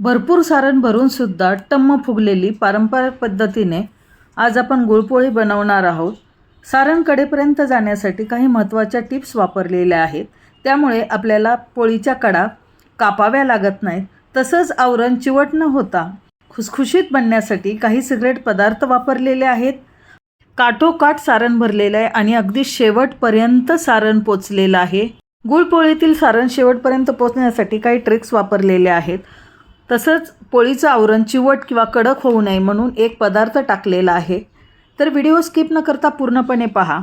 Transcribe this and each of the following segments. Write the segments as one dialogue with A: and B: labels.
A: भरपूर सारण भरूनसुद्धा टम्म फुगलेली पारंपरिक पद्धतीने आज आपण गुळपोळी बनवणार आहोत. सारण कडेपर्यंत जाण्यासाठी काही महत्त्वाच्या टिप्स वापरलेल्या आहेत. त्यामुळे आपल्याला पोळीच्या कडा कापाव्या लागत नाहीत. तसंच आवरण चिवट न होता खुसखुशीत बनण्यासाठी काही सिगरेट पदार्थ वापरलेले आहेत. काठोकाठ सारण भरलेलं आहे आणि अगदी शेवटपर्यंत सारण पोचलेलं आहे. गुळपोळीतील सारण शेवटपर्यंत पोचण्यासाठी काही ट्रिक्स वापरलेले आहेत. तसंच पोळीचं आवरण चिवट किंवा कडक होऊ नये म्हणून एक पदार्थ टाकलेला आहे. तर व्हिडिओ स्किप न करता पूर्णपणे पहा.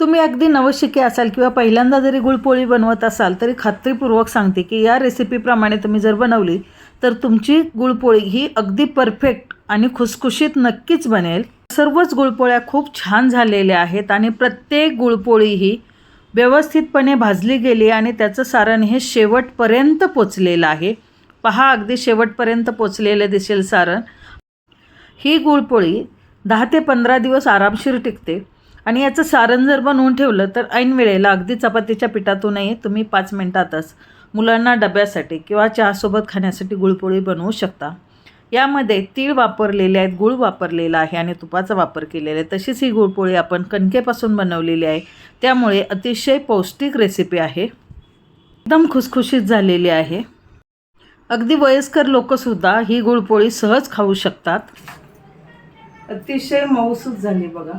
A: तुम्ही अगदी नवशिके असाल किंवा पहिल्यांदा जरी गुळपोळी बनवत असाल तरी खात्रीपूर्वक सांगते की या रेसिपीप्रमाणे तुम्ही जर बनवली तर तुमची गुळपोळी ही अगदी परफेक्ट आणि खुसखुशीत नक्कीच बनेल. सर्वच गुळपोळ्या खूप छान झालेल्या आहेत आणि प्रत्येक गुळपोळी ही व्यवस्थितपणे भाजली गेली आणि त्याचं सारण हे शेवटपर्यंत पोचलेलं आहे. पहा अगदी शेवटपर्यंत पोचलेलं दिसेल सारण ही गुळपोळी दहा ते पंधरा दिवस आरामशीर टिकते आणि याचं सारण जर बनवून ठेवलं तर ऐन वेळेला अगदी चपातीच्या पिठातूनही तुम्ही पाच मिनटातच मुलांना डब्यासाठी किंवा चहासोबत खाण्यासाठी गुळपोळी बनवू शकता. यामध्ये तीळ वापरलेले आहेत गुळ वापरलेला आहे आणि तुपाचा वापर केलेला आहे. तशीच ही गुळपोळी आपण कणकेपासून बनवलेली आहे. त्यामुळे अतिशय पौष्टिक रेसिपी आहे. एकदम खुसखुशीत झालेली आहे. अगदी वयस्कर लोकसुद्धा ही गुळपोळी सहज खाऊ शकतात. अतिशय मऊसूत झाली बघा.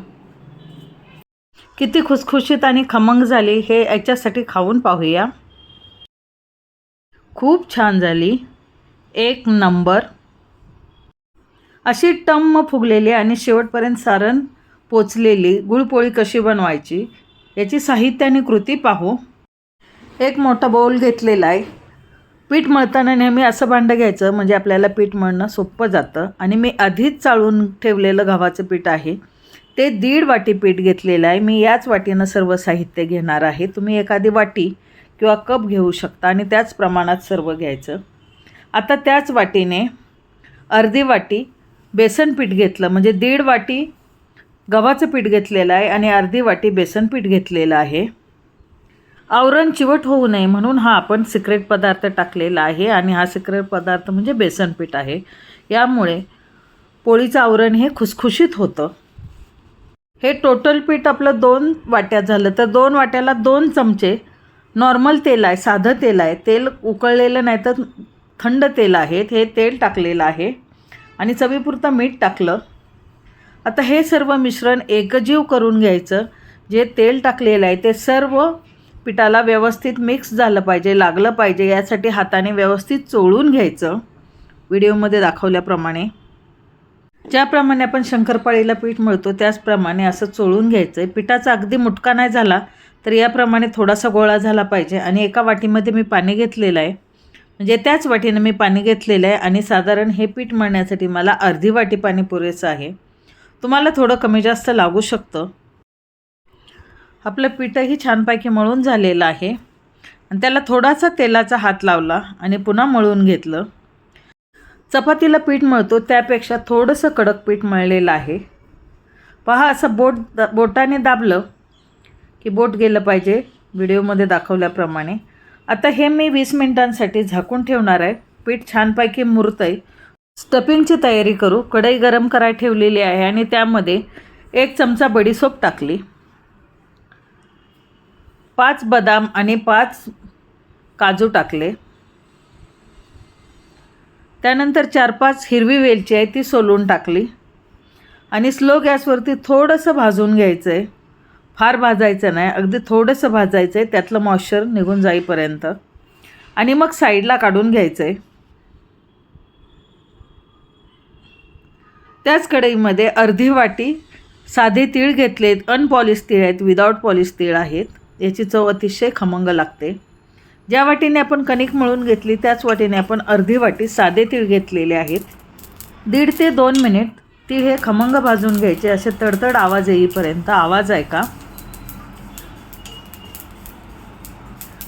A: किती खुसखुशीत आणि खमंग झाली हे याच्यासाठी खाऊन पाहूया. खूप छान झाली. एक नंबर. अशी टम्म फुगलेली आणि शेवटपर्यंत सारण पोचलेली गुळपोळी कशी बनवायची याची साहित्य आणि कृती पाहू. एक मोठा बाऊल घेतलेला आहे. पीठ मळताना नेहमी असं भांडं घ्यायचं म्हणजे आपल्याला पीठ मळणं सोपं जातं. आणि मी आधीच चाळून ठेवलेलं गव्हाचं पीठ आहे. ते दीड वाटी पीठ घेतलेलं आहे. मी याच वाटीनं सर्व साहित्य घेणार आहे. तुम्ही एखादी वाटी किंवा कप घेऊ शकता आणि त्याच प्रमाणात सर्व घ्यायचं. आता त्याच वाटीने अर्धी वाटी बेसन पीठ घेतलं. म्हणजे दीड वाटी गव्हाचं पीठ घेतलेलं आहे आणि अर्धी वाटी बेसन पीठ घेतलेलं आहे. आवरण चिवट होऊ नये म्हणून हा आपण सिक्रेट पदार्थ टाकलेला आहे आणि हा सिक्रेट पदार्थ म्हणजे बेसन पीठ आहे. यामुळे पोळीचं आवरण हे खुसखुशीत होतं. हे टोटल पीठ आपलं दोन वाट्यात झालं तर दोन वाट्याला दोन चमचे नॉर्मल तेल आहे साधं तेल आहे. तेल उकळलेलं नाही तर थंड तेल आहे. हे तेल टाकलेलं आहे आणि चवीपुरतं मीठ टाकलं. आता हे सर्व मिश्रण एकजीव करून घ्यायचं. जे तेल टाकलेलं आहे ते सर्व पिठाला व्यवस्थित मिक्स झालं पाहिजे लागलं पाहिजे यासाठी हाताने व्यवस्थित चोळून घ्यायचं. व्हिडिओमध्ये दाखवल्याप्रमाणे. ज्याप्रमाणे आपण शंकरपाळीला पीठ मळतो त्याचप्रमाणे असं चोळून घ्यायचं. आहे पिठाचा अगदी मुटका नाही झाला तर याप्रमाणे थोडासा गोळा झाला पाहिजे आणि एका वाटीमध्ये मी पाणी घेतलेलं आहे. म्हणजे त्याच वाटीनं मी पाणी घेतलेलं आहे आणि साधारण हे पीठ मळण्यासाठी मला अर्धी वाटी पाणी पुरेसं आहे. तुम्हाला थोडं कमी जास्त लागू शकतं. आपलं पीठही छानपैकी मळून झालेलं आहे. आणि त्याला थोडासा तेलाचा हात लावला आणि पुन्हा मळून घेतलं. चपातीला पीठ मळतो त्यापेक्षा थोडंसं कडक पीठ मळलेलं आहे. पहा असं बोट दा बोटाने दाबलं की बोट गेलं पाहिजे व्हिडिओमध्ये दाखवल्याप्रमाणे. आता हे मी वीस मिनटांसाठी झाकून ठेवणार आहे. पीठ छानपैकी मुरतं आहे स्टफिंगची तयारी करू. कढई गरम करायला ठेवलेली आहे आणि त्यामध्ये एक चमचा बडीसोप टाकली. पाच बदाम आणि पाच काजू टाकले. त्यानंतर चार पाच हिरवी वेलची आहे ती सोलून टाकली. आणि स्लो गॅसवरती थोडंसं भाजून घ्यायचं आहे फार भाजायचं नाही अगदी थोडंसं भाजायचं आहे त्यातलं मॉइश्चर निघून जाईपर्यंत. आणि मग साईडला काढून घ्यायचं आहे त्याच कढईमध्ये अर्धी वाटी साधे तीळ घेतलेत अनपॉलिश तीळ आहेत विदाऊट पॉलिश तीळ आहेत. याची चव अतिशय खमंग लागते. ज्या वाटीने आपण कणिक मळून घेतली त्याच वाटीने आपण अर्धी वाटी साधे तीळ घेतलेले आहेत. दीड ते दोन मिनिट तीळ हे खमंग भाजून घ्यायचे असे तडतड आवाज येईपर्यंत. आवाज ऐका.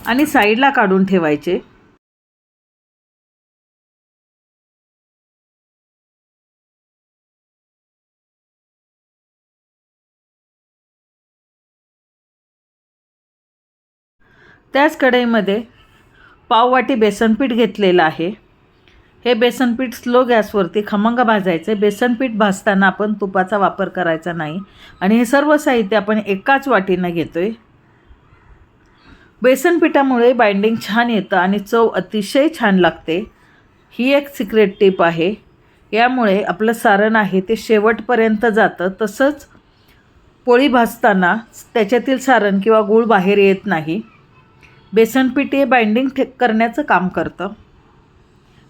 A: आणि साईडला काढून ठेवायचे. त्याच कढईमध्ये पाववाटी बेसनपीठ घेतलेलं आहे. हे बेसनपीठ स्लो गॅसवरती खमंग भाजायचं आहे भाजताना आपण तुपाचा वापर करायचा नाही. आणि हे सर्व साहित्य आपण एकाच वाटीनं घेतो आहे बेसनपिठामुळे बाइंडिंग छान येतं आणि चव अतिशय छान लागते. ही एक सिक्रेट टिप आहे. यामुळे आपलं सारण आहे ते शेवटपर्यंत जातं. तसंच पोळी भाजताना त्याच्यातील सारण किंवा गूळ बाहेर येत नाही. बेसनपीठ हे बाइंडिंग ठे करण्याचं काम करतं.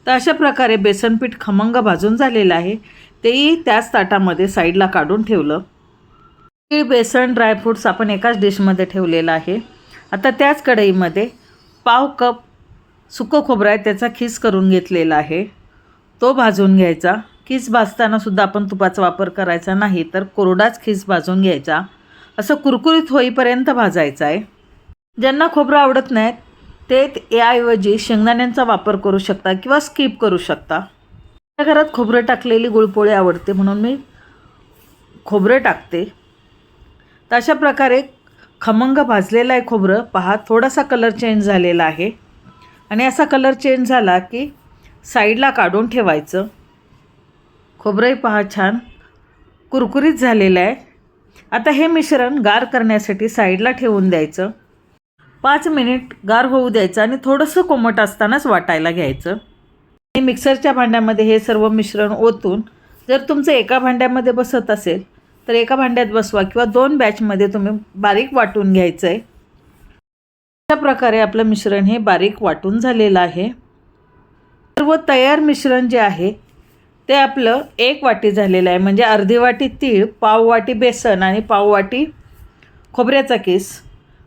A: तर अशा प्रकारे बेसनपीठ खमंग भाजून झालेलं आहे. तेही त्याच ताटामध्ये साईडला काढून ठेवलं. तीळ बेसन ड्रायफ्रूट्स आपण एकाच डिशमध्ये ठेवलेलं आहे. आता त्याच कढईमध्ये पाव कप सुकं खोबरं आहे त्याचा खीस करून घेतलेला आहे. तो भाजून घ्यायचा. खीस भाजतानासुद्धा आपण तुपाचा वापर करायचा नाही तर कोरडाच खीस भाजून घ्यायचा. असं कुरकुरीत होईपर्यंत भाजायचं आहे. ज्यांना खोबरं आवडत नाहीत ते याऐवजी शेंगदाण्यांचा वापर करू शकता किंवा स्किप करू शकता. माझ्या घरात खोबरं टाकलेली गुळपोळी आवडते म्हणून मी खोबरं टाकते. तर अशा प्रकारे खमंग भाजलेलं आहे खोबरं. पहा थोडासा कलर चेंज झालेला आहे. आणि असा कलर चेंज झाला की साईडला काढून ठेवायचं. खोबरंही पहा छान कुरकुरीत झालेलं आहे. आता हे मिश्रण गार करण्यासाठी साईडला ठेवून द्यायचं. पाच मिनिट गार होऊ द्यायचं आणि थोडंसं कोमट असतानाच वाटायला घ्यायचं. आणि मिक्सरच्या भांड्यामध्ये हे सर्व मिश्रण ओतून जर तुमचं एका भांड्यामध्ये बसत असेल तर एका भांड्यात बसवा किंवा दोन बॅचमध्ये तुम्ही बारीक वाटून घ्यायचं आहे अशा प्रकारे आपलं मिश्रण हे बारीक वाटून झालेलं आहे. सर्व तयार मिश्रण जे आहे ते आपलं एक वाटी झालेलं आहे. म्हणजे अर्धी वाटी तीळ पाव वाटी बेसन आणि पाव वाटी खोबऱ्याचा केस.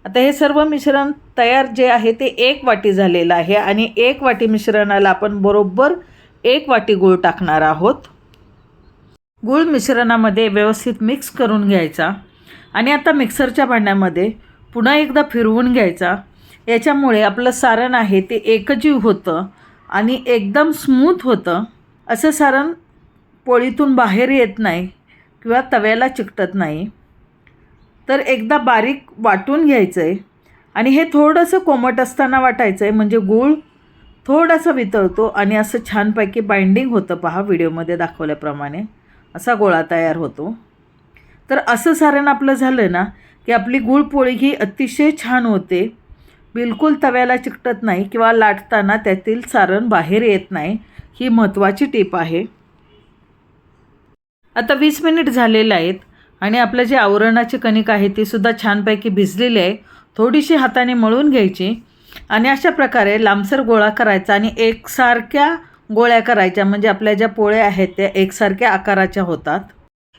A: आता हे सर्व मिश्रण तयार जे आहे ते एक वाटी झालेलं आहे आणि एक वाटी मिश्रणाला आपण बरोबर एक वाटी गूळ टाकणार आहोत. गूळ मिश्रणामध्ये व्यवस्थित मिक्स करून घ्यायचा आणि आता मिक्सरच्या भांड्यामध्ये पुन्हा एकदा फिरवून घ्यायचा. याच्यामुळे आपलं सारण आहे ते एकजीव होतं आणि एकदम स्मूथ होतं. असं सारण पोळीतून बाहेर येत नाही किंवा तव्याला चिकटत नाही. तर एकदा बारीक वाटून घ्यायचं आहे आणि हे थोडंसं कोमट असताना वाटायचं आहे म्हणजे गूळ थोडासा वितळतो आणि असं छानपैकी बाइंडिंग होतं पहा व्हिडिओमध्ये दाखवल्याप्रमाणे. असा गोळा तयार होतो. तर असं सारण आपलं झालं ना की आपली गुळपोळी ही अतिशय छान होते. बिलकुल तव्याला चिकटत नाही किंवा लाटताना त्यातील सारण बाहेर येत नाही ही महत्त्वाची टीप आहे. आता वीस मिनिट झालेले आहेत. आणि आपलं जे आवरणाची कणिक आहे ती सुद्धा छानपैकी भिजलेली आहे. थोडीशी हाताने मळून घ्यायची आणि अशा प्रकारे लांबसर गोळा करायचा आणि एकसारख्या गोळ्या करायच्या. म्हणजे आपल्या ज्या पोळ्या आहेत त्या एकसारख्या आकाराच्या होतात.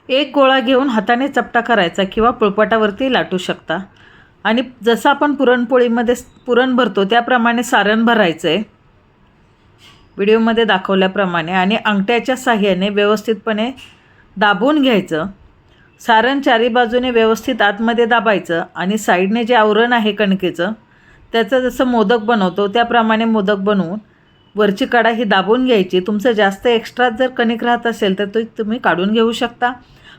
A: एक गोळा घेऊन हाताने चपटा करायचा किंवा पोळपाटावरती लाटू शकता. आणि जसं आपण पुरणपोळीमध्ये पुरण भरतो त्याप्रमाणे सारण भरायचं आहे व्हिडिओमध्ये दाखवल्याप्रमाणे आणि अंगठ्याच्या साह्याने व्यवस्थितपणे दाबून घ्यायचं. सारण चारी बाजूने व्यवस्थित आतमध्ये दाबायचं आणि साईडने जे आवरण आहे कणकेचं त्याचं जसं मोदक बनवतो त्याप्रमाणे मोदक बनवून वरची कडा ही दाबून घ्यायची. तुमचं जास्त एक्स्ट्रा जर कणिक राहत असेल तर तो तुम्ही काढून घेऊ शकता.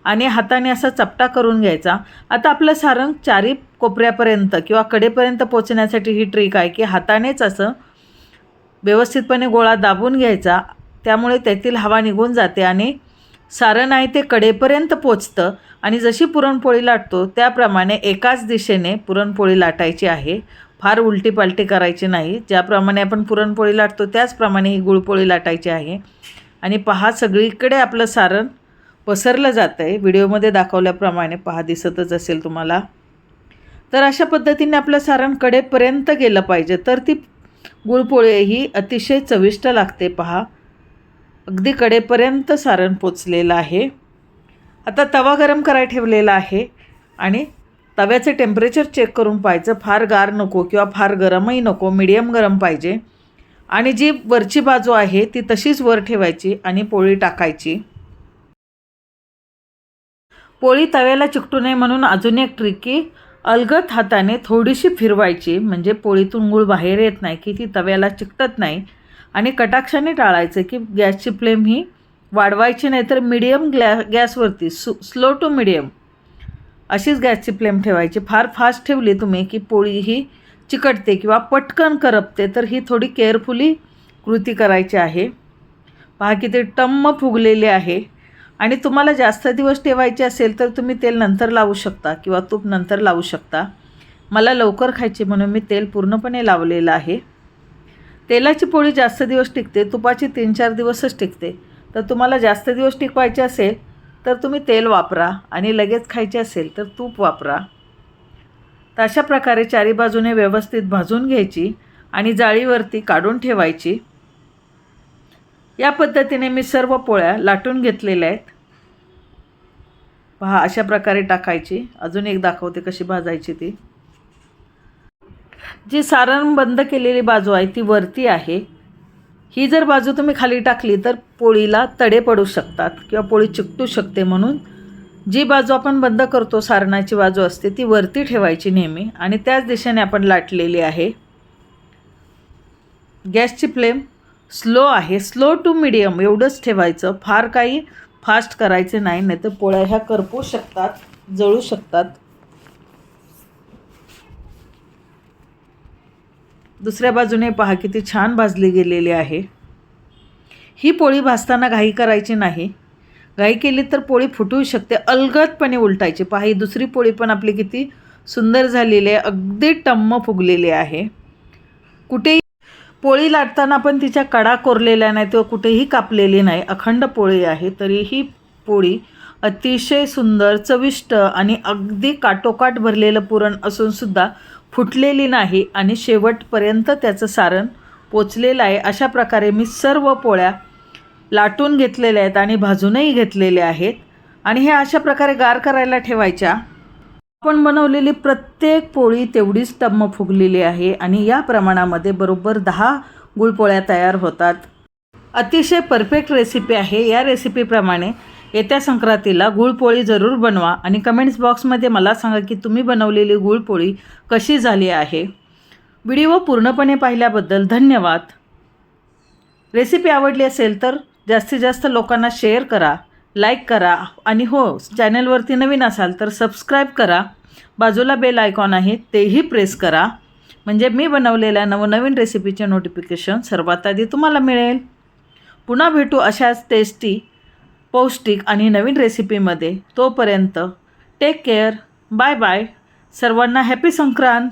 A: आणि हाताने असा चपटा करून घ्यायचा. आता आपलं सारण चारी कोपऱ्यापर्यंत किंवा कडेपर्यंत पोचण्यासाठी ही ट्रिक आहे की हातानेच असं व्यवस्थितपणे गोळा दाबून घ्यायचा. त्यामुळे त्यातील हवा निघून जाते आणि सारण आहे ते कडेपर्यंत पोचतं आणि जशी पुरणपोळी लाटतो त्याप्रमाणे एकाच दिशेने पुरणपोळी लाटायची आहे. फार उलटी पालटी करायची नाही. ज्याप्रमाणे आपण पुरणपोळी लाटतो त्याचप्रमाणे ही गुळपोळी लाटायची आहे. आणि पहा सगळीकडे आपलं सारण पसरलं जातं आहे व्हिडिओमध्ये दाखवल्याप्रमाणे पहा दिसतच असेल तुम्हाला. तर अशा पद्धतीने आपलं सारण कडेपर्यंत गेलं पाहिजे. तर ती गुळपोळी ही अतिशय चविष्ट लागते पहा. अगदी कडेपर्यंत सारण पोचलेलं आहे. आता तवा गरम करायला ठेवलेला आहे आणि तव्याचं टेम्परेचर चेक करून पाहायचं. फार गार नको किंवा फार गरमही नको मिडियम गरम पाहिजे. आणि जी वरची बाजू आहे ती तशीच वर ठेवायची आणि पोळी टाकायची. पोळी तव्याला चिकटू नये म्हणून अजून एक ट्रिक की अलगत हाताने थोडीशी फिरवायची म्हणजे पोळीतून गुळ बाहेर येत नाही की ती तव्याला चिकटत नाही. आणि कटाक्षाने टाळायचं की गॅसची फ्लेम ही वाढवायची नाही तर मिडियम ग्लॅ गॅसवरती सु स्लो टू मिडियम अशीच गॅसची फ्लेम ठेवायची. फार फास्ट ठेवली तुम्ही की पोळी ही चिकटते किंवा पटकन करपते तर ही थोडी केअरफुली कृती करायची आहे. पहा ते टम्म फुगलेले आहे. आणि तुम्हाला जास्त दिवस ठेवायचे असेल तर तुम्ही तेल नंतर लावू शकता किंवा तूप नंतर लावू शकता. मला लवकर खायचे म्हणून मी तेल पूर्णपणे लावलेलं आहे. तेलाची पोळी जास्त दिवस टिकते तुपाची तीन चार दिवसच टिकते. तर तुम्हाला जास्त दिवस टिकवायचे असेल तर तुम्ही तेल वापरा आणि लगेच खायचे असेल तर तूप वापरा. तर अशा प्रकारे चारी बाजूने व्यवस्थित भाजून घ्यायची आणि जाळीवरती काढून ठेवायची. या पद्धतीने मी सर्व पोळ्या लाटून घेतलेल्या आहेत. पहा अशा प्रकारे टाकायची. अजून एक दाखवते कशी भाजायची ती. जी सारण बंद केलेली बाजू आहे ती वरती आहे. ही जर बाजू तुम्ही खाली टाकली तर पोळीला तडे पडू शकतात किंवा पोळी चिकटू शकते म्हणून. जी बाजू आपण बंद करतो सारणाची बाजू असते ती वरती ठेवायची नेहमी आणि त्याच दिशेने आपण लाटलेली आहे. गॅसची फ्लेम स्लो आहे स्लो टू मिडियम एवढंच ठेवायचं. फार काही फास्ट करायचे नाही नाही तर पोळ्या ह्या करपू शकतात जळू शकतात. दुसऱ्या बाजूने पहा किती छान भाजली गेलेली आहे. ही पोळी भाजताना घाई करायची नाही. घाई केली तर पोळी फुटू शकते अलगदपणे उलटायची. पहा ही दुसरी पोळी पण आपली किती सुंदर झालेली आहे अगदी टम्म फुगलेली आहे. कुठेही पोळी लाटताना पण तिच्या कडा कोरलेल्या नाही किंवा कुठेही कापलेली नाही. अखंड पोळी आहे तरी ही पोळी अतिशय सुंदर चविष्ट आणि अगदी काटोकाट भरलेलं पुरण असूनसुद्धा फुटलेली नाही आणि शेवटपर्यंत त्याचं सारण पोचलेलं आहे. अशा प्रकारे मी सर्व पोळ्या लाटून घेतलेल्या आहेत आणि भाजूनही घेतलेल्या आहेत. आणि हे अशा प्रकारे गार करायला ठेवायच्या. आपण बनवलेली प्रत्येक पोळी तेवढीच टम्म फुगलेली आहे आणि या प्रमाणामध्ये बरोबर दहा गुळपोळ्या तयार होतात. अतिशय परफेक्ट रेसिपी आहे. या रेसिपीप्रमाणे येत्या संक्रांतीला गुळपोळी जरूर बनवा आणि कमेंट्स बॉक्समध्ये मला सांगा की तुम्ही बनवलेली गुळपोळी कशी झाली आहे. व्हिडिओ पूर्णपणे पाहिल्याबद्दल धन्यवाद. रेसिपी आवडली असेल तर जास्तीत जास्त लोकांना शेअर करा लाईक करा आणि हो चॅनलवरती नवीन असाल तर सबस्क्राईब करा. बाजूला बेल आयकॉन आहे तेही प्रेस करा. म्हणजे मी बनवलेल्या नवनवीन रेसिपीचे नोटिफिकेशन सर्वात आधी तुम्हाला मिळेल. पुन्हा भेटू अशाच टेस्टी पौष्टिक आणि नवीन रेसिपीमध्ये तोपर्यंत टेक केअर बाय बाय सर्वांना हॅपी संक्रांत.